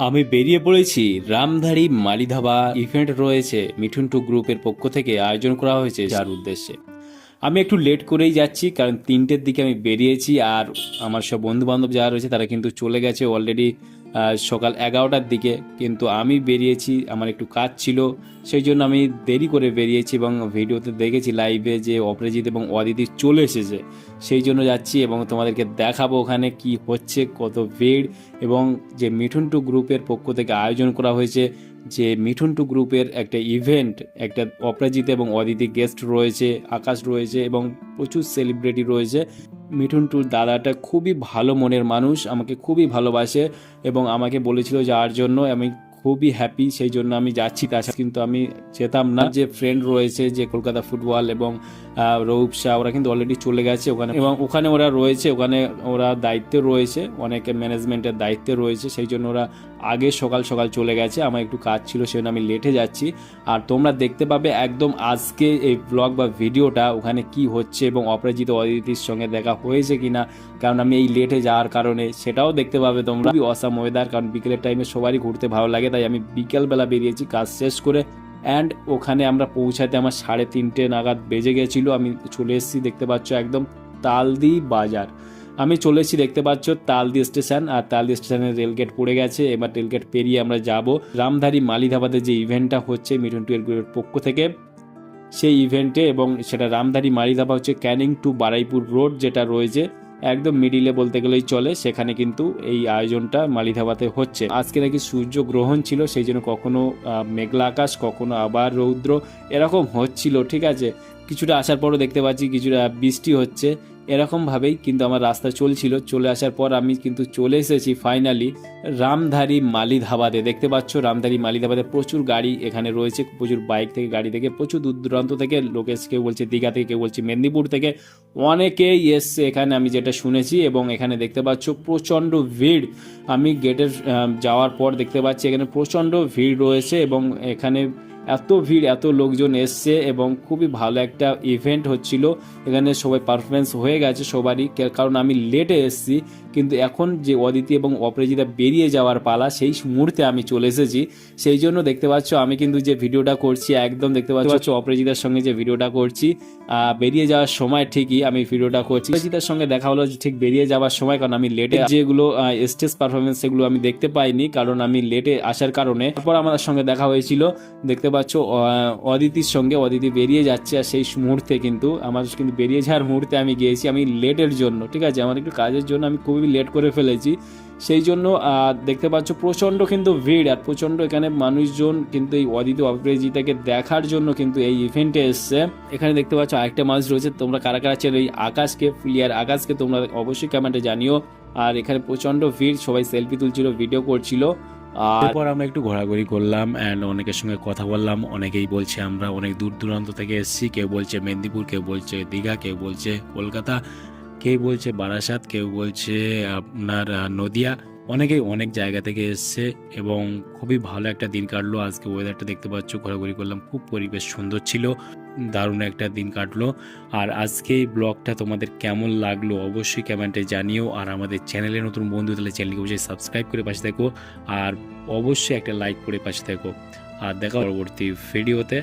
আমি বেরিয়ে পড়েছি রামধারী মালিধাবা ইভেন্ট রয়েছে, মিঠুন টু গ্রুপের পক্ষ থেকে আয়োজন করা হয়েছে যার উদ্দেশ্যে। আমি একটু লেট করেই যাচ্ছি, কারণ তিনটের দিকে আমি বেরিয়েছি আর আমার সব বন্ধু বান্ধব যারা রয়েছে তারা কিন্তু চলে গেছে অলরেডি সকাল এগারোটার দিকে, কিন্তু আমি বেরিয়েছি, আমার একটু কাজ ছিল, সেই জন্য আমি দেরি করে বেরিয়েছি এবং ভিডিওতে দেখেছি লাইভে যে অপরাজিৎ এবং অদিতি চলে এসেছে। সেই জন্য যাচ্ছি এবং তোমাদেরকে দেখাবো ওখানে কি হচ্ছে, কত ভিড় এবং যে মিঠুন টু গ্রুপের পক্ষ থেকে আয়োজন করা হয়েছে, যে মিঠুন টু গ্রুপের একটা ইভেন্ট একটা অপরাজিত এবং অদিতি গেস্ট রয়েছে, আকাশ রয়েছে এবং প্রচুর সেলিব্রিটি রয়েছে। মিঠুন টুর দাদাটা খুবই ভালো মনের মানুষ, আমাকে খুবই ভালোবাসে এবং আমাকে বলেছিল যাওয়ার জন্য। আমি খুবই হ্যাপি সেই জন্য আমি যাচ্ছি। তাছাড়া কিন্তু আমি যেতাম না যে ফ্রেন্ড রয়েছে, যে কলকাতা ফুটবল এবং রৌপ শাহ, ওরা কিন্তু অলরেডি চলে গেছে ওখানে। এবং ওখানে ওরা রয়েছে, ওখানে ওরা দায়িত্বে রয়েছে, অনেকে ম্যানেজমেন্টের দায়িত্বে রয়েছে, সেই জন্য ওরা আগে সকাল সকাল চলে গেছে। আমার একটু কাজ ছিল সেই জন্য আমি লেটে যাচ্ছি। আর তোমরা দেখতে পাবে একদম আজকে এই ব্লগ বা ভিডিওটা ওখানে কি হচ্ছে এবং অপরাজিত অদিতির সঙ্গে দেখা হয়েছে কিনা, কারণ আমি এই লেটে যাওয়ার কারণে সেটাও দেখতে পাবে তোমরা। অসাম ওয়েদার কারণ বিকেলের টাইমে সবারই ঘুরতে ভালো লাগে, তাই আমি বিকেলবেলা বেরিয়েছি, কাজ শেষ করে অ্যান্ড ওখানে আমরা পৌঁছাতে আমার সাড়ে তিনটে নাগাদ বেজে গেছিল। আমি চলে এসেছি, দেখতে পাচ্ছ একদম তালদি বাজার। আমি চলে এসেছি, দেখতে পাচ্ছ তালদি স্টেশন। আর তালদি স্টেশনের রেলগেট পড়ে গেছে। এবার রেলগেট পেরিয়ে আমরা যাব রামধারী মালিধাবাদের যে ইভেন্টটা হচ্ছে মিঠুন টুয়েল গ্রুপের পক্ষ থেকে। সেই ইভেন্টে এবং সেটা রামধারী মালিধাবা হচ্ছে ক্যানিং টু বারাইপুর রোড যেটা রয়েছে। একদম মিডিলে বলতে গেলেই চলে, সেখানে কিন্তু এই আয়োজনটা মালিধাবাতে হচ্ছে। আজকে নাকি সূর্য গ্রহণ ছিল, সেই জন্য কখনো মেঘলা আকাশ, কখনো আবার রৌদ্র, এরকম হচ্ছিল, ঠিক আছে? কিছুটা আসার পরও দেখতে পাচ্ছি কিছুটা বৃষ্টি হচ্ছে এরকমভাবেই কিন্তু আমার রাস্তা চলছিল। চলে আসার পর আমি কিন্তু চলে এসেছি ফাইনালি রামধারী মালি ধাবাতে দেখতে পাচ্ছ রামধারী মালি ধাবাতে প্রচুর গাড়ি এখানে রয়েছে, প্রচুর বাইক থেকে গাড়ি থেকে, প্রচুর দূর দূরান্ত থেকে লোক এসে কেউ বলছে দীঘা থেকে, কেউ বলছে মেদিনীপুর থেকে। অনেকেই এসছে এখানে, আমি যেটা শুনেছি এবং এখানে দেখতে পাচ্ছ প্রচণ্ড ভিড়। আমি গেটের যাওয়ার পর দেখতে পাচ্ছি এখানে প্রচণ্ড ভিড় রয়েছে এবং এখানে এত ভিড় এত লোকজন এসছে এবং খুবই ভালো একটা ইভেন্ট হচ্ছিল। এখানে সবাই পারফরমেন্স হয়ে গেছে সবারই কারণ আমি লেটে এসেছি কিন্তু এখন যে অদিতি এবং অপরাজিতা বেরিয়ে যাওয়ার পালা সেই মুহূর্তে আমি চলে এসেছি। সেই জন্য দেখতে পাচ্ছ আমি কিন্তু যে ভিডিওটা করছি একদম দেখতে পাচ্ছ অপরাজিতার সঙ্গে যে ভিডিওটা করছি আহ, বেরিয়ে যাওয়ার সময় ঠিকই আমি ভিডিওটা করছি। অপরাজিতার সঙ্গে দেখা হলো যে ঠিক বেরিয়ে যাওয়ার সময় কারণ আমি লেটে যেগুলো স্টেজ পারফরমেন্স সেগুলো আমি দেখতে পাইনি কারণ আমি লেটে আসার কারণে। তারপর আমার সঙ্গে দেখা হয়েছিল দেখতে পাচ্ছ অদিতির সঙ্গে অদিতি বেরিয়ে যাচ্ছে আর সেই মুহূর্তে কিন্তু, আমার কিন্তু বেরিয়ে যাওয়ার মুহূর্তে আমি গিয়েছি, আমি লেটের জন্য, ঠিক আছে? আমার একটু কাজের জন্য আমি খুবই লেট করে ফেলেছি। সেই জন্য দেখতে পাচ্ছ প্রচণ্ড কিন্তু ভিড় আর প্রচণ্ড এখানে মানুষজন কিন্তু এই অদিতি অপরাজিতাকে দেখার জন্য কিন্তু এই ইভেন্টে এসছে। এখানে দেখতে পাচ্ছ আরেকটা মানুষ রয়েছে, তোমরা কারা কারা চেনো এই আকাশকে প্লেয়ার আকাশকে, তোমরা অবশ্যই কমেন্টে জানিও। আর এখানে প্রচণ্ড ভিড়, সবাই সেলফি তুলছিল ভিডিও করছিল। এরপর আমরা একটু ঘোরাঘুরি করলাম অ্যান্ড অনেকের সঙ্গে কথা বললাম। অনেকেই বলছে আমরা অনেক দূর দূরান্ত থেকে এসেছি। কেউ বলছে মেদিনীপুর, কেউ বলছে দীঘা, কেউ বলছে কলকাতা, কেউ বলছে বারাসাত, কেউ বলছে আপনার নদিয়া। অনেকেই অনেক জায়গা থেকে এসছে এবং খুবই ভালো একটা দিন কাটলো। আজকে ওয়েদারটা দেখতে পাচ্ছ, ঘোরাঘুরি করলাম, খুব পরিবেশ সুন্দর ছিল। দারুণ একটা দিন কাটলো। আর আজকে এই ব্লগটা তোমাদের কেমন লাগল অবশ্যই কমেন্টে জানিও। আর আমাদের চ্যানেলে নতুন বন্ধু, তাহলে চ্যানেলকে অবশ্যই সাবস্ক্রাইব করে পাশে থাকো। আর অবশ্যই একটা লাইক করে পাশে থাকো। আর দেখা পরবর্তী ভিডিওতে।